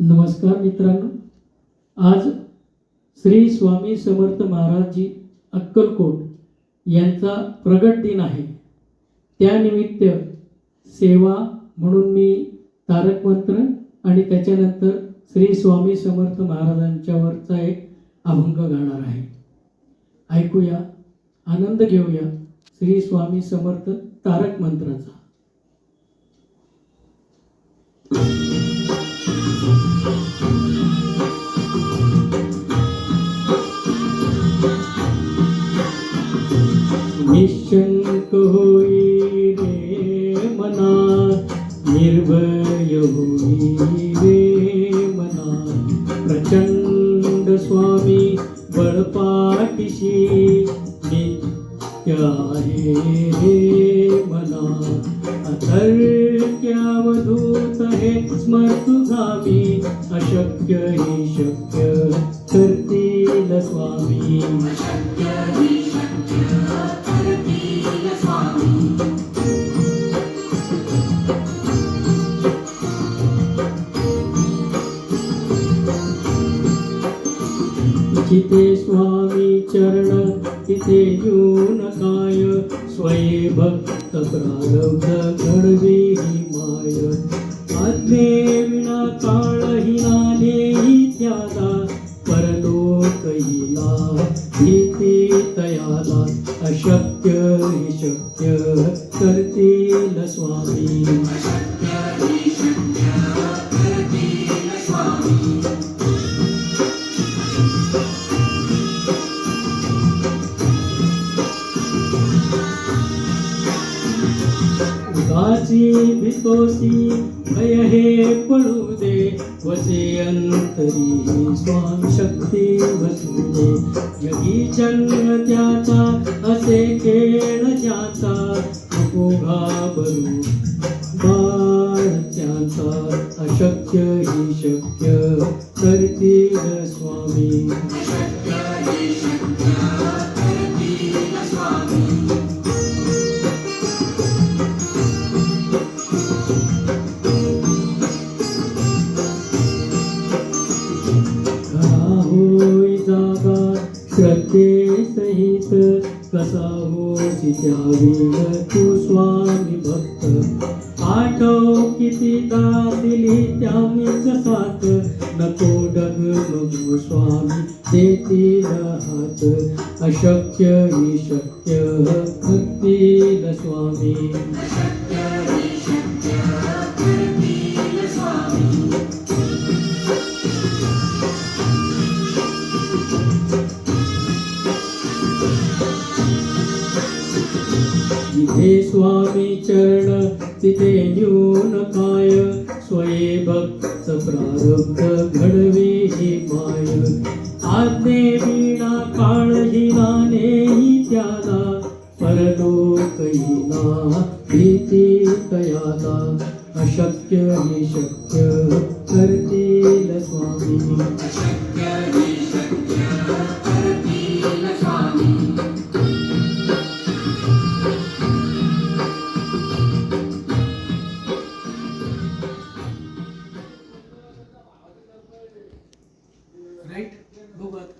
नमस्कार मित्रांनो. आज श्री स्वामी समर्थ महाराजजी अक्कलकोट यांचा प्रगट दिन आहे. त्यानिमित्त सेवा म्हणून मी तारक मंत्र आणि त्याच्यानंतर श्री स्वामी समर्थ महाराजांच्यावरचा एक अभंग गाणार आहे. ऐकूया आनंद घेऊया श्री स्वामी समर्थ तारक मंत्राचा. निशंक होई रे मना निर्भय होई रे मना प्रचंड स्वामी बळपाठीशी नित्य आहे रे मना अथर्क्यावधूत हे स्मर्तुगामी अशक्य हे शक्य करतील स्वामी. जिथे स्वामी चरण. तिथे येऊन काय? स्वये भक्त प्रारब्ध घडवी ही माय. आज्ञे विना काळ हिनानेही त्याला. परलोक हिला भीती तयाला अशक्य ही शक्य करतील स्वामी. उदासी भितोसी भय हे पडू दे। वसे अंतरी स्वाम शक्ती वसू दे। जगी जन्म त्याचा असे खेळ ज्याचा। नको घाबरू बाळ त्याचा अशक्य ही शक्य करतील स्वामी। सहित कसा होसी त्यावेळ तू स्वामी भक्त? आठव कितीदा दिली त्यामीच साथ नको डग नको स्वामी देतील हात. अशक्य ही शक्य करतील स्वामी. जिथे स्वामी चरण तिथे न्यून काय स्वये भक्त प्रारब्ध घडवी हे माय आज्ञे विना काळ हिरानेही त्याला. परलोक हिना भीती तयाला अशक्य हे शक्य करतील स्वामी. अशक्य हे शक्य.